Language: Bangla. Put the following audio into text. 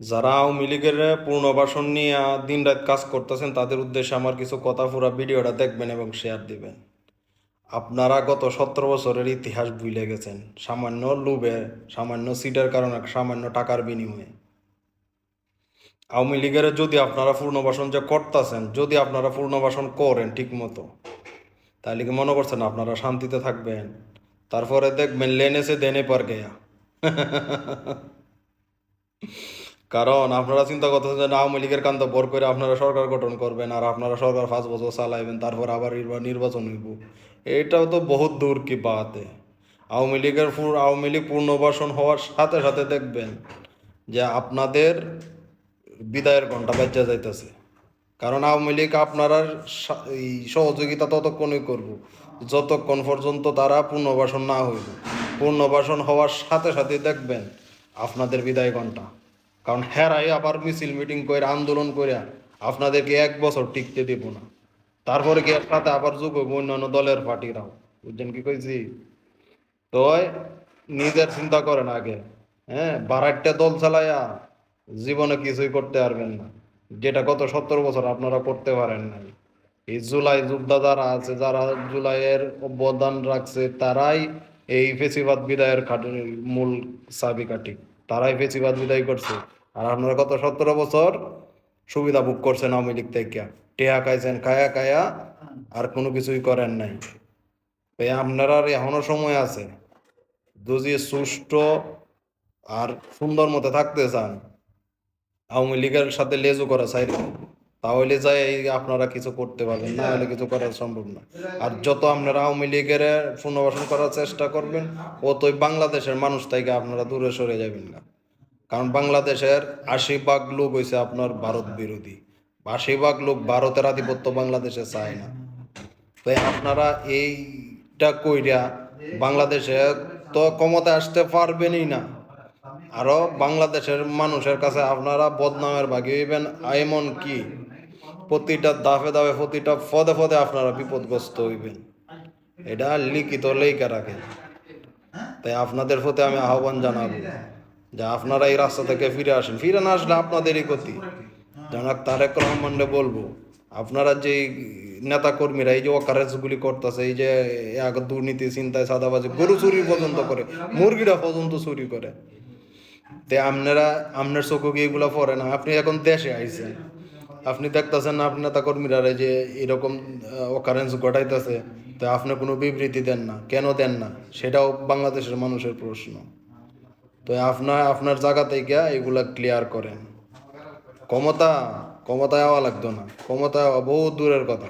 যারা আওয়ামী লীগের পুনর্বাসন নিয়ে দিন রাত কাজ করতেছেন, তাদের উদ্দেশ্যে আমার কিছু কথা পুরা ভিডিওটা দেখবেন এবং শেয়ার দিবেন। আপনারা গত সতেরো বছরের ইতিহাস ভুলে গেছেন। সামান্য লুবে সামান্য সিটের কারণে, সামান্য টাকার বিনিময়ে। আওয়ামী লীগের যদি আপনারা পুনর্বাসন যে করতেছেন, যদি আপনারা পুনর্বাসন করেন ঠিক মতো তাহলে কি মনে করছেন আপনারা শান্তিতে থাকবেন? তারপরে দেখবেন লেনেসে দেনে পার গেয়া। কারণ আপনারা চিন্তা করতেছেন যে আওয়ামী লীগের কান্ত বর করে আপনারা সরকার গঠন করবেন আর আপনারা সরকার পাঁচ বছর চালাইবেন, তারপর আবার নির্বাচন হইব। এটাও তো বহুত দূর কি বাতে। আওয়ামী লীগের আওয়ামী লীগ পুনর্বাসন হওয়ার সাথে সাথে দেখবেন যে আপনাদের বিদায়ের ঘণ্টা বাজ্যা যাইতেছে। কারণ আওয়ামী লীগ আপনারা এই সহযোগিতা ততক্ষণই করব। যতক্ষণ পর্যন্ত তারা পুনর্বাসন না হইব। পুনর্বাসন হওয়ার সাথে সাথে দেখবেন আপনাদের বিদায় ঘণ্টা কারণ হেরাই আবার মিছিল মিটিং করে আন্দোলন করে আপনাদেরকে এক বছর টিকতে দেব না। তারপরে কি একসাথে আবার যোগ হইব অন্যান্য দলের পার্টিরাও? বুঝছেন কি কইছি? তো নিজের চিন্তা করেন আগে হ্যাঁ? বারাইটটা দল চালাইয়া জীবনে কিছুই করতে পারবেন না। যেটা গত সত্তর বছর আপনারা করতে পারেন নাই। এই জুলাই যোদ্ধা যারা আছে, যারা জুলাইয়ের অবদান রাখছে, তারাই এই ফেসিবাদ বিদায়ের মূল চাবিকাঠি। তারাই ফেসিবাদ বিদায় করছে। আর আপনারা গত সতেরো বছর সুবিধা ভোগ করছেন আওয়ামী লীগ থেকে। টেয়া খাইছেন, খায়া খায়া আর কোনো কিছুই করেন নাই। তাই আপনারা আর এখনও সময় আছে। যদি সুষ্ঠু আর সুন্দর মতো থাকতে চান, আওয়ামী লীগের সাথে লেজু করা চাই তাহলে যাই আপনারা কিছু করতে পারবেন, না হলে কিছু করা সম্ভব না। আর যত আপনারা আওয়ামী লীগের পুনর্বাসন করার চেষ্টা করবেন, অতই বাংলাদেশের মানুষ থেকে আপনারা দূরে সরে যাবেন না। কারণ বাংলাদেশের আশি ভাগ লোক হয়েছে আপনার ভারত বিরোধী। আশি ভাগ লোক ভারতের আধিপত্য বাংলাদেশে চায় না। তাই আপনারা এইটা কইরা বাংলাদেশে তো ক্ষমতা আসতে পারবেনই না। আরও বাংলাদেশের মানুষের কাছে আপনারা বদনামের ভাগী হইবেন, এমন কি? প্রতিটা দাফে দাফে, প্রতিটা পদে পদে আপনারা বিপদগ্রস্ত হইবেন। এটা লিখিত লেখা রাখেন তাই আপনাদের প্রতি আমি আহ্বান জানাব যে আপনারা এই রাস্তা থেকে ফিরে আসেন। ফিরে না আসলে আপনাদেরই ক্ষতি। জনাক তারেক রহমানরে বলব, আপনারা যে নেতা কর্মীরা এই যে অকারেজগুলি করতেছে, এই যে এক দুর্নীতি চিন্তায় সাদাবাজি গরু চুরি পর্যন্ত করে, মুরগিরা পর্যন্ত চুরি করে। তে আপনারা, আপনার চোখে এগুলো পড়ে না? আপনি এখন দেশে আইছেন। আপনি দেখতেছেন না আপনি নেতা কর্মীরা যে এরকম অকারেন্স ঘটাইতেছে, তো আপনি কোনো বিবৃতি দেন না। কেন দেন না? সেটাও বাংলাদেশের মানুষের প্রশ্ন। তো আপনার আপনার জায়গা গিয়া এগুলা ক্লিয়ার করেন। ক্ষমতা, ক্ষমতায় আওয়া লাগতো না। ক্ষমতায় আওয়া বহু দূরের কথা।